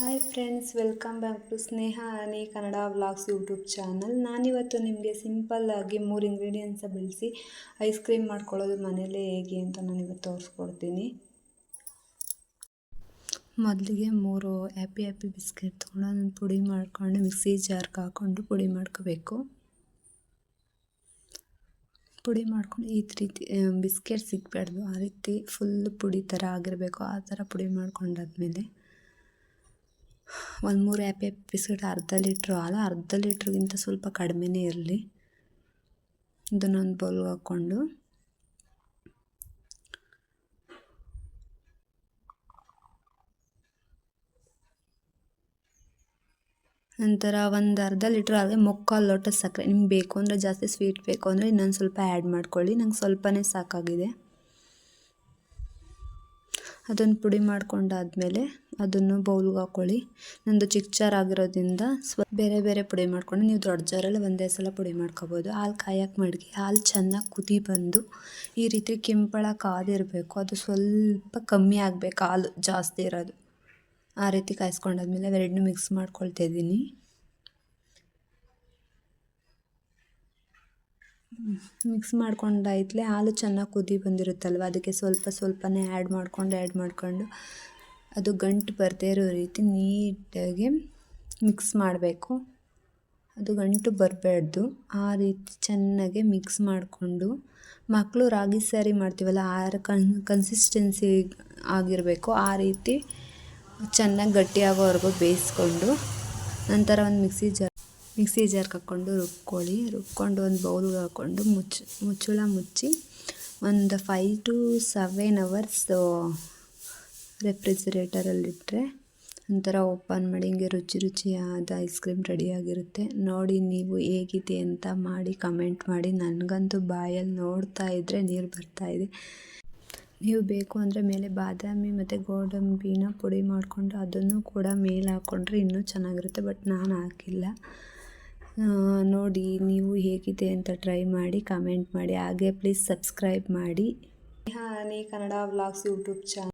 Hi friends welcome back to Sneha Ani Kannada vlogs YouTube channel ನಾನಿವತ್ತು ನಿಮಗೆ ಸಿಂಪಲ್ಲಾಗಿ ಮೂರು ಇಂಗ್ರೀಡಿಯೆಂಟ್ಸ ಬೆಳೆಸಿ ಐಸ್ ಕ್ರೀಮ್ ಮಾಡ್ಕೊಳ್ಳೋದು ಮನೇಲೇ ಹೇಗೆ ಅಂತ ನಾನು ಇವತ್ತು ತೋರಿಸ್ಕೊಡ್ತೀನಿ. ಮೊದಲಿಗೆ ಮೂರು ಹ್ಯಾಪಿ ಹ್ಯಾಪಿ ಬಿಸ್ಕೆಟ್ ತೊಗೊಂಡು ಅದನ್ನು ಪುಡಿ ಮಾಡ್ಕೊಂಡು ಮಿಕ್ಸಿ ಜಾರ್ಗೆ ಹಾಕ್ಕೊಂಡು ಪುಡಿ ಮಾಡ್ಕೋಬೇಕು. ಪುಡಿ ಮಾಡ್ಕೊಂಡು ಈ ರೀತಿ ಬಿಸ್ಕೆಟ್ ಸಿಗಬಾರ್ದು. ಆ ರೀತಿ ಫುಲ್ ಪುಡಿ ಥರ ಆಗಿರಬೇಕು. ಆ ಥರ ಪುಡಿ ಮಾಡ್ಕೊಂಡಾದ್ಮೇಲೆ ಒಂದು ಮೂರು ಹ್ಯಾಪಿ ಬಿಸ್ಕೆಟ್ ಅರ್ಧ ಲೀಟ್ರ್ ಹಾಲು ಅರ್ಧ ಲೀಟ್ರಿಗಿಂತ ಸ್ವಲ್ಪ ಕಡಿಮೆನೇ ಇರಲಿ. ಇದನ್ನೊಂದು ಬೌಲ್ಗೆ ಹಾಕ್ಕೊಂಡು. ನಂತರ ಒಂದು ಅರ್ಧ ಲೀಟ್ರ್ ಹಾಗೆ ಮುಕ್ಕಾಲು ಲೋಟ ಸಕ್ಕರೆ. ನಿಮ್ಗೆ ಬೇಕು ಅಂದರೆ ಜಾಸ್ತಿ ಸ್ವೀಟ್ ಬೇಕು ಅಂದರೆ ಇನ್ನೊಂದು ಸ್ವಲ್ಪ ಆ್ಯಡ್ ಮಾಡ್ಕೊಳ್ಳಿ. ನಂಗೆ ಸ್ವಲ್ಪನೇ ಸಾಕಾಗಿದೆ. ಅದನ್ನು ಪುಡಿ ಮಾಡ್ಕೊಂಡಾದಮೇಲೆ ಅದನ್ನು ಬೌಲ್ಗೆ ಹಾಕ್ಕೊಳ್ಳಿ. ನಂದು ಚಿಕ್ಕ ಜಾರ್ ಆಗಿರೋದ್ರಿಂದ ಸ್ವ, ಬೇರೆ ಬೇರೆ ಪುಡಿ ಮಾಡ್ಕೊಂಡು ನೀವು ದೊಡ್ಡ ಜಾರಲ್ಲಿ ಒಂದೇ ಸಲ ಪುಡಿ ಮಾಡ್ಕೊಬೋದು. ಹಾಲು ಕಾಯಕ್ಕೆ ಮಡಗಿ, ಹಾಲು ಚೆನ್ನಾಗಿ ಕುದಿ ಬಂದು ಈ ರೀತಿ ಕೆಂಪಳ ಕಾದಿರಬೇಕು ಅದು ಸ್ವಲ್ಪ ಕಮ್ಮಿ ಆಗಬೇಕು ಹಾಲು ಜಾಸ್ತಿ ಇರೋದು. ಆ ರೀತಿ ಕಾಯಿಸ್ಕೊಂಡಾದ್ಮೇಲೆ ಅವೆರಡನ್ನೂ ಮಿಕ್ಸ್ ಮಾಡ್ಕೊಳ್ತಾ ಮಿಕ್ಸ್ ಮಾಡ್ಕೊಂಡಾಯ್ತಲೇ ಹಾಲು ಚೆನ್ನಾಗಿ ಕುದಿ ಬಂದಿರುತ್ತಲ್ವ? ಅದಕ್ಕೆ ಸ್ವಲ್ಪ ಸ್ವಲ್ಪನೇ ಆ್ಯಡ್ ಮಾಡ್ಕೊಂಡು ಆ್ಯಡ್ ಮಾಡ್ಕೊಂಡು ಅದು ಗಂಟು ಬರದೇ ಇರೋ ರೀತಿ ನೀಟಾಗಿ ಮಿಕ್ಸ್ ಮಾಡಬೇಕು. ಅದು ಗಂಟು ಬರಬಾರ್ದು. ಆ ರೀತಿ ಚೆನ್ನಾಗಿ ಮಿಕ್ಸ್ ಮಾಡಿಕೊಂಡು ಮಕ್ಕಳು ರಾಗಿ ಸಾರಿ ಮಾಡ್ತೀವಲ್ಲ ಆ ಕನ್ ಕನ್ಸಿಸ್ಟೆನ್ಸಿ ಆಗಿರಬೇಕು. ಆ ರೀತಿ ಚೆನ್ನಾಗಿ ಗಟ್ಟಿಯಾಗೋವರೆಗೂ ಬೇಯಿಸ್ಕೊಂಡು ನಂತರ ಒಂದು ಮಿಕ್ಸಿ ಜಾರ್ ಮಿಕ್ಸಿ ಜಾರ್ಗೆ ಹಾಕ್ಕೊಂಡು ರುಬ್ಕೊಳ್ಳಿ. ರುಬ್ಕೊಂಡು ಒಂದು ಬೌಲ್ಗೆ ಹಾಕ್ಕೊಂಡು ಮುಚ್ಚಿ, ಮುಚ್ಚಳ ಮುಚ್ಚಿ ಒಂದು ಫೈ ಟು ಸೆವೆನ್ ಅವರ್ಸ್ ರೆಫ್ರಿಜರೇಟರಲ್ಲಿಟ್ಟರೆ ಒಂಥರ ಓಪನ್ ಮಾಡಿ ಹಿಂಗೆ ರುಚಿ ರುಚಿಯಾದ ಐಸ್ ಕ್ರೀಮ್ ರೆಡಿಯಾಗಿರುತ್ತೆ ನೋಡಿ ನೀವು ಹೇಗಿದೆ ಅಂತ ಮಾಡಿ ಕಮೆಂಟ್ ಮಾಡಿ. ನನಗಂತೂ ಬಾಯಲ್ಲಿ ನೋಡ್ತಾ ಇದ್ದರೆ ನೀರು ಬರ್ತಾಯಿದೆ ನೀವು ಬೇಕು ಅಂದರೆ ಮೇಲೆ ಬಾದಾಮಿ ಮತ್ತು ಗೋಡಂಬಿನ ಪುಡಿ ಮಾಡಿಕೊಂಡು ಅದನ್ನು ಕೂಡ ಮೇಲೆ ಹಾಕ್ಕೊಂಡ್ರೆ ಇನ್ನೂ ಚೆನ್ನಾಗಿರುತ್ತೆ, ಬಟ್ ನಾನು ಹಾಕಿಲ್ಲ. ನೋಡಿ ನೀವು ಹೇಗಿದೆ ಅಂತ ಟ್ರೈ ಮಾಡಿ ಕಮೆಂಟ್ ಮಾಡಿ, ಹಾಗೆ ಪ್ಲೀಸ್ ಸಬ್ಸ್ಕ್ರೈಬ್ ಮಾಡಿ. ಹಾನಿ ಕನ್ನಡ ವ್ಲಾಗ್ಸ್ ಯೂಟ್ಯೂಬ್ ಚಾನಲ್